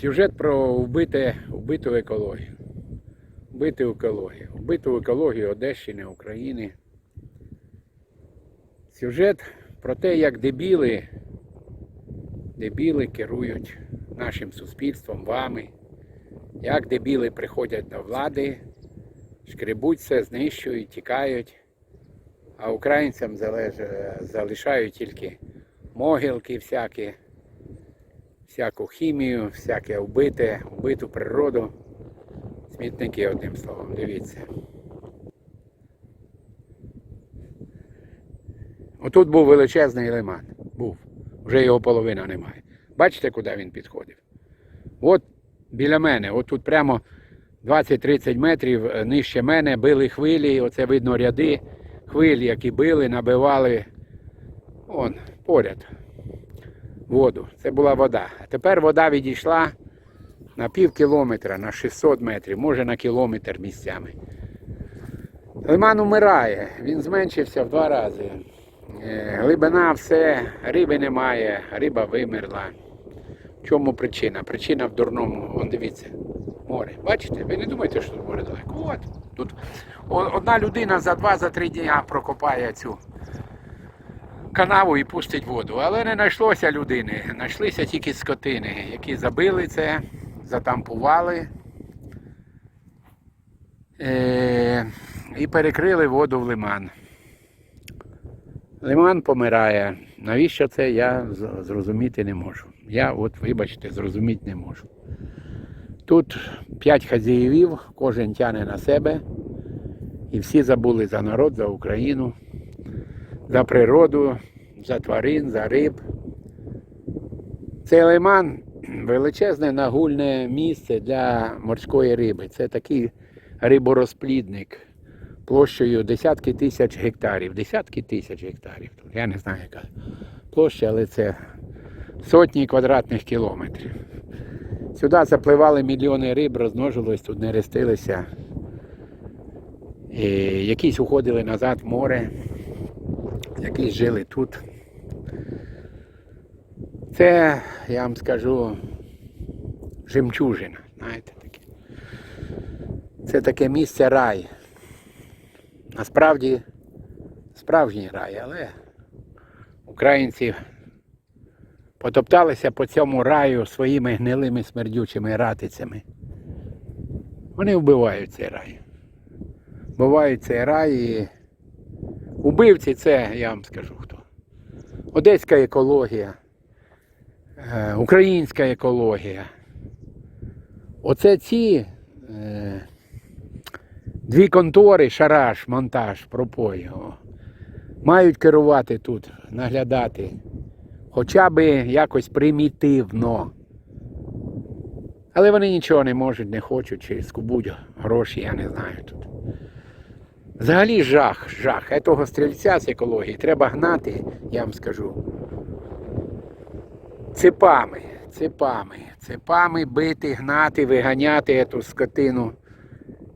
Сюжет про вбите, вбиту екологію. Вбиту екологію. Вбиту екологію Одещини, України. Сюжет про те, як дебіли, дебіли керують нашим суспільством, вами. Як дебіли приходять до влади, шкребуть все, знищують, тікають, а українцям залишають тільки могилки всякі всяку хімію, всяке вбите, вбиту природу. Смітники, одним словом, дивіться. Отут був величезний лиман. Був. Вже його половина немає. Бачите, куди він підходив? От біля мене, от тут прямо 20-30 метрів нижче мене били хвилі, оце видно ряди хвиль, які били, набивали. Он, поряд воду. Це була вода. А тепер вода відійшла на пів кілометра, на 600 метрів, може на кілометр місцями. Лиман умирає, він зменшився в два рази. Е, Глибина все, риби немає, риба вимерла. В чому причина? Причина в дурному, вон дивіться, море. Бачите? Ви не думаєте, що тут море далеко? От. Тут одна людина за два-за три дня прокопає цю канаву і пустить воду. Але не знайшлося людини. Знайшлися тільки скотини, які забили це, затампували е- і перекрили воду в лиман. Лиман помирає. Навіщо це я зрозуміти не можу. Я, от, вибачте, зрозуміти не можу. Тут п'ять хазяївів, кожен тяне на себе, і всі забули за народ, за Україну за природу, за тварин, за риб. Цей лиман величезне нагульне місце для морської риби. Це такий риборозплідник площею десятки тисяч гектарів. Десятки тисяч гектарів. Я не знаю, яка площа, але це сотні квадратних кілометрів. Сюди запливали мільйони риб, розмножились, тут не рестилися. І якісь уходили назад в море які жили тут. Це, я вам скажу, жемчужина, знаєте таке. Це таке місце рай. Насправді справжній рай, але українці потопталися по цьому раю своїми гнилими смердючими ратицями. Вони вбивають цей рай. Вбивають цей рай і Убивці це, я вам скажу хто. Одеська екологія, е, українська екологія. Оце ці е, дві контори, шараж, монтаж, пропой, о, мають керувати тут, наглядати. Хоча би якось примітивно. Але вони нічого не можуть, не хочуть, чи скубуть гроші, я не знаю тут. Взагалі жах, жах. Этого стрільця з екології треба гнати, я вам скажу. Цепами, цепами, цепами бити, гнати, виганяти ту скотину,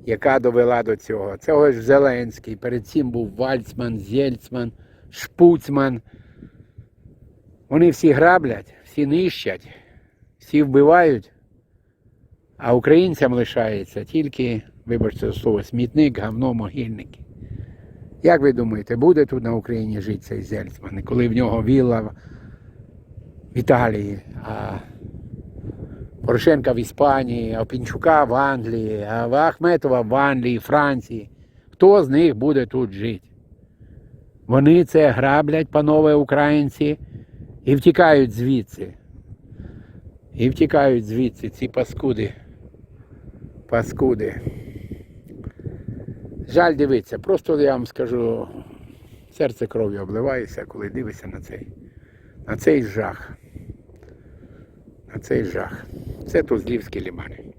яка довела до цього. Цього ж Зеленський. Перед цим був Вальцман, Зєльцман, Шпуцман. Вони всі граблять, всі нищать, всі вбивають, а українцям лишається тільки вибачте за слово, смітник, говно, могильники. Як ви думаєте, буде тут на Україні жити цей Зельцман, коли в нього вілла в Італії, а Порошенка в Іспанії, а Пінчука в Англії, а Ахметова в Англії, Франції. Хто з них буде тут жити? Вони це граблять, панове українці, і втікають звідси. І втікають звідси ці паскуди. Паскуди. Жаль дивитися, просто я вам скажу, серце кров'ю обливається, коли дивишся на цей, на цей жах. На цей жах. Це тут Тузлівські лімани.